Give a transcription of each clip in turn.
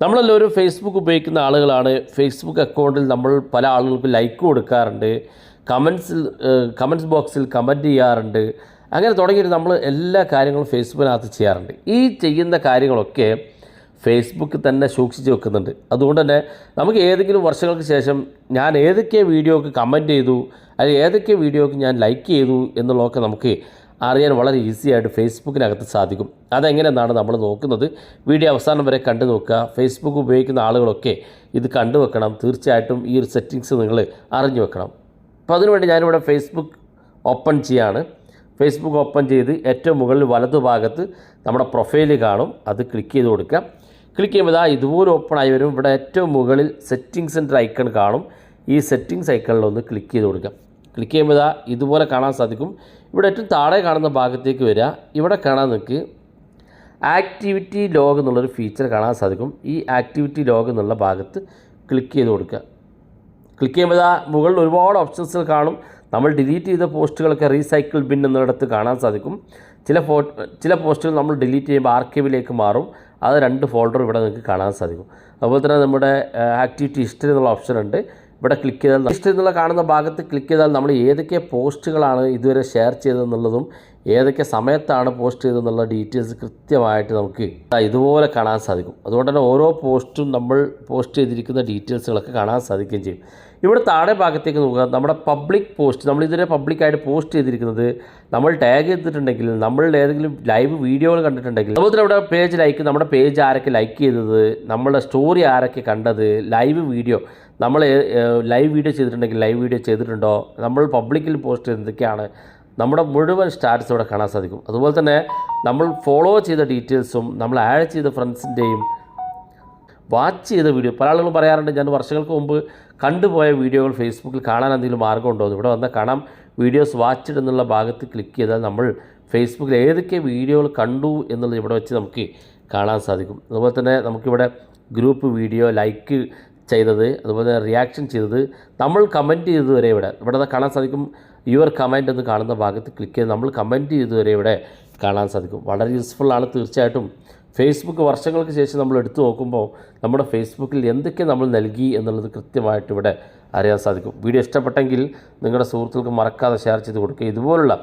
നമ്മളെല്ലാവരും ഫേസ്ബുക്ക് ഉപയോഗിക്കുന്ന ആളുകളാണ്. ഫേസ്ബുക്ക് അക്കൗണ്ടിൽ നമ്മൾ പല ആളുകൾക്ക് ലൈക്ക് കൊടുക്കാറുണ്ട്. കമൻസിൽ കമൻസ് ബോക്സിൽ കമന്റ് ചെയ്യാറുണ്ട്. അങ്ങനെ തുടങ്ങിയിട്ട് നമ്മൾ എല്ലാ കാര്യങ്ങളും ഫേസ്ബുക്കിനകത്ത് ചെയ്യാറുണ്ട്. ഈ ചെയ്യുന്ന കാര്യങ്ങളൊക്കെ ഫേസ്ബുക്ക് തന്നെ സൂക്ഷിച്ച് വെക്കുന്നുണ്ട്. അതുകൊണ്ട് തന്നെ നമുക്ക് ഏതെങ്കിലും വർഷങ്ങൾക്ക് ശേഷം ഞാൻ ഏതൊക്കെ വീഡിയോക്ക് കമന്റ് ചെയ്തു അല്ലെങ്കിൽ ഏതൊക്കെ വീഡിയോക്ക് ഞാൻ ലൈക്ക് ചെയ്തു എന്നുള്ളതൊക്കെ നമുക്ക് അറിയാൻ വളരെ ഈസി ആയിട്ട് ഫേസ്ബുക്കിനകത്ത് സാധിക്കും. അതെങ്ങനെയെന്നാണ് നമ്മൾ നോക്കുന്നത്. വീഡിയോ അവസാനം വരെ കണ്ടു നോക്കുക. ഫേസ്ബുക്ക് ഉപയോഗിക്കുന്ന ആളുകളൊക്കെ ഇത് കണ്ടുവെക്കണം തീർച്ചയായിട്ടും ഈ ഒരു സെറ്റിങ്സ് നിങ്ങൾ അറിഞ്ഞു വെക്കണം. അപ്പോൾ അതിനുവേണ്ടി ഞാനിവിടെ ഫേസ്ബുക്ക് ഓപ്പൺ ചെയ്യാണ്. ഫേസ്ബുക്ക് ഓപ്പൺ ചെയ്ത് ഏറ്റവും മുകളിൽ വലതുഭാഗത്ത് നമ്മുടെ പ്രൊഫൈൽ കാണും. അത് ക്ലിക്ക് ചെയ്ത് കൊടുക്കുക. ക്ലിക്ക് ചെയ്യുമ്പോൾ ആ ഇതുപോലെ ഓപ്പൺ ആയി വരും. ഇവിടെ ഏറ്റവും മുകളിൽ സെറ്റിങ്സിന്റെ ഐക്കൺ കാണും. ഈ സെറ്റിങ്സ് ഐക്കണിൽ ഒന്ന് ക്ലിക്ക് ചെയ്ത് കൊടുക്കുക. ക്ലിക്ക് ചെയ്യുമ്പോൾ ഇതാ ഇതുപോലെ കാണാൻ സാധിക്കും. ഇവിടെ ഏറ്റവും താഴെ കാണുന്ന ഭാഗത്തേക്ക് വരിക. ഇവിടെ കാണാൻ നിങ്ങൾക്ക് ആക്ടിവിറ്റി ലോഗ് എന്നുള്ളൊരു ഫീച്ചർ കാണാൻ സാധിക്കും. ഈ ആക്ടിവിറ്റി ലോഗ് എന്നുള്ള ഭാഗത്ത് ക്ലിക്ക് ചെയ്ത് കൊടുക്കുക. ക്ലിക്ക് ചെയ്യുമ്പോൾ ആ മുകളിൽ ഒരുപാട് ഓപ്ഷൻസ് കാണും. നമ്മൾ ഡിലീറ്റ് ചെയ്ത പോസ്റ്റുകളൊക്കെ റീസൈക്കിൾ ബിൻ എന്നിടത്ത് കാണാൻ സാധിക്കും. ചില ഫോ ചില പോസ്റ്റുകൾ നമ്മൾ ഡിലീറ്റ് ചെയ്യുമ്പോൾ ആർക്കൈവിലേക്ക് മാറും. അത് രണ്ട് ഫോൾഡർ ഇവിടെ നിങ്ങൾക്ക് കാണാൻ സാധിക്കും. അതുപോലെ തന്നെ നമ്മുടെ ആക്ടിവിറ്റി ഹിസ്റ്ററി എന്നുള്ള ഓപ്ഷൻ ഉണ്ട്. ഇവിടെ ക്ലിക്ക് ചെയ്താൽ ഹിസ്റ്ററി എന്നുള്ള കാണുന്ന ഭാഗത്ത് ക്ലിക്ക് ചെയ്താൽ നമ്മൾ ഏതൊക്കെ പോസ്റ്റുകളാണ് ഇതുവരെ ഷെയർ ചെയ്തതെന്നുള്ളതും ഏതൊക്കെ സമയത്താണ് പോസ്റ്റ് ചെയ്തതെന്നുള്ള ഡീറ്റെയിൽസ് കൃത്യമായിട്ട് നമുക്ക് ഇതുപോലെ കാണാൻ സാധിക്കും. അതുകൊണ്ട് തന്നെ ഓരോ പോസ്റ്റും നമ്മൾ പോസ്റ്റ് ചെയ്തിരിക്കുന്ന ഡീറ്റെയിൽസുകളൊക്കെ കാണാൻ സാധിക്കുകയും ചെയ്യും. ഇവിടെ താഴെ ഭാഗത്തേക്ക് നോക്കുക. നമ്മുടെ പബ്ലിക് പോസ്റ്റ് നമ്മൾ ഇതിനെ പബ്ലിക്കായിട്ട് പോസ്റ്റ് ചെയ്തിരിക്കുന്നത് നമ്മൾ ടാഗ് ചെയ്തിട്ടുണ്ടെങ്കിൽ നമ്മളുടെ ഏതെങ്കിലും ലൈവ് വീഡിയോകൾ കണ്ടിട്ടുണ്ടെങ്കിൽ അതുപോലെ തന്നെ ഇവിടെ പേജ് ലൈക്ക് നമ്മുടെ പേജ് ആരൊക്കെ ലൈക്ക് ചെയ്തത് നമ്മളുടെ സ്റ്റോറി ആരൊക്കെ കണ്ടത് ലൈവ് വീഡിയോ നമ്മൾ ലൈവ് വീഡിയോ ചെയ്തിട്ടുണ്ടെങ്കിൽ ലൈവ് വീഡിയോ ചെയ്തിട്ടുണ്ടോ നമ്മൾ പബ്ലിക്കിൽ പോസ്റ്റ് ചെയ്തതൊക്കെയാണ് നമ്മുടെ മുഴുവൻ സ്റ്റാറ്റസ് ഇവിടെ കാണാൻ സാധിക്കും. അതുപോലെ തന്നെ നമ്മൾ ഫോളോ ചെയ്ത ഡീറ്റെയിൽസും നമ്മൾ ആഡ് ചെയ്ത ഫ്രണ്ട്സിന്റെയും വാച്ച് ചെയ്ത വീഡിയോ പല ആളുകളും പറയാറുണ്ട് ഞാൻ വർഷങ്ങൾക്ക് മുമ്പ് കണ്ടുപോയ വീഡിയോകൾ ഫേസ്ബുക്കിൽ കാണാൻ എന്തെങ്കിലും മാർഗമുണ്ടോ എന്ന്. ഇവിടെ വന്നാൽ കാണാം. വീഡിയോസ് വാച്ച്ഡ് എന്നുള്ള ഭാഗത്ത് ക്ലിക്ക് ചെയ്താൽ നമ്മൾ ഫേസ്ബുക്കിൽ ഏതൊക്കെ വീഡിയോകൾ കണ്ടു എന്നുള്ളത് ഇവിടെ വെച്ച് നമുക്ക് കാണാൻ സാധിക്കും. അതുപോലെ തന്നെ നമുക്കിവിടെ ഗ്രൂപ്പ് വീഡിയോ ലൈക്ക് ചെയ്തത് അതുപോലെ റിയാക്ഷൻ ചെയ്തത് നമ്മൾ കമന്റ് ചെയ്തത് വരെ ഇവിടെ. ഇവിടെ കാണാൻ സാധിക്കും യുവർ കമന്റ് എന്ന് കാണുന്ന ഭാഗത്ത് ക്ലിക്ക് ചെയ്ത് നമ്മൾ കമന്റ് ചെയ്തത് വരെ ഇവിടെ കാണാൻ സാധിക്കും. വളരെ യൂസ്ഫുള്ളാണ് തീർച്ചയായിട്ടും. ഫേസ്ബുക്ക് വർഷങ്ങൾക്ക് ശേഷം നമ്മൾ എടുത്തു നോക്കുമ്പോൾ നമ്മുടെ ഫേസ്ബുക്കിൽ എന്തൊക്കെ നമ്മൾ നൽകി എന്നുള്ളത് കൃത്യമായിട്ട് ഇവിടെ അറിയാൻ സാധിക്കും. വീഡിയോ ഇഷ്ടപ്പെട്ടെങ്കിൽ നിങ്ങളുടെ സുഹൃത്തുക്കൾക്ക് മറക്കാതെ ഷെയർ ചെയ്ത് കൊടുക്കുക. ഇതുപോലുള്ള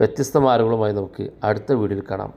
വ്യത്യസ്തമായ അറിവുകളുമായി നമുക്ക് അടുത്ത വീഡിയോയിൽ കാണാം.